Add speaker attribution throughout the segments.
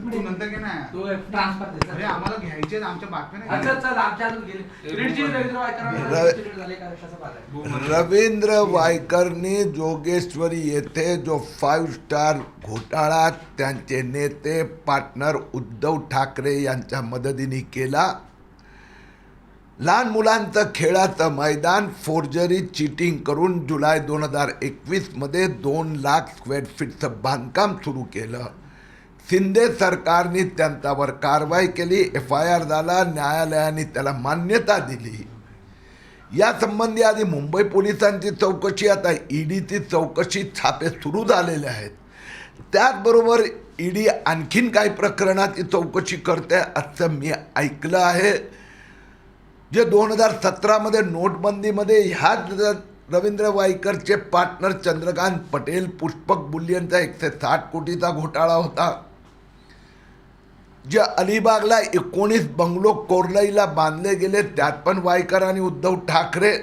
Speaker 1: बोलतं की नाही
Speaker 2: तो ट्रान्सफर
Speaker 1: अरे आम्हाला घ्यायचे आमच्या बातम्या नाही
Speaker 2: अच्छा चल आमच्या हातून गेले. रीडची रवींद्र झाले का कसं
Speaker 3: रवींद्र वायकरनी जोगेश्वरी येथे जो फाईव्ह स्टार घोटाळा त्यांचे नेते पार्टनर उद्धव ठाकरे यांच्या मदतीने केला. लहान मुलांचं खेळाचं मैदान फोर्जरी चिटिंग करून जुलै दोन हजार एकवीसमध्ये दोन लाख स्क्वेअर फीटचं बांधकाम सुरू केलं. शिंदे सरकारने त्यांच्यावर कारवाई केली एफ आय आर झाला न्यायालयाने त्याला मान्यता दिली. या संबंधी आधी मुंबई पोलिसांची चौकशी आता ईडीची चौकशी छापे सुरू झालेले आहेत. त्याचबरोबर ईडी आणखीन काही प्रकरणाची चौकशी करते असं मी ऐकलं आहे. जे दोन हजार सतरामध्ये नोटबंदीमध्ये ह्याच रवींद्र वाईकरचे पार्टनर चंद्रकांत पटेल पुष्पक बुल्लियनचा एकशे साठ कोटीचा घोटाळा होता. जे अलिबागला एकोणीस बंगलो कोरलईला बांधले गेले त्यात पण वायकर आणि उद्धव ठाकरे.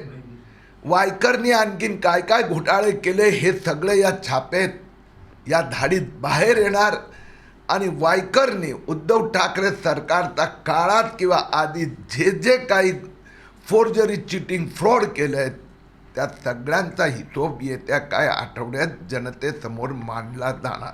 Speaker 3: वायकरनी आणखीन काय काय घोटाळे केले हे सगळे या छापेत या धाडीत बाहेर येणार. आणि वायकरनी उद्धव ठाकरे सरकारचा काळात किंवा आधी जे जे काही फोर्जरी चिटिंग फ्रॉड केलं आहे त्या सगळ्यांचा हिशोब येत्या काय आठवड्यात जनतेसमोर मांडला जाणार.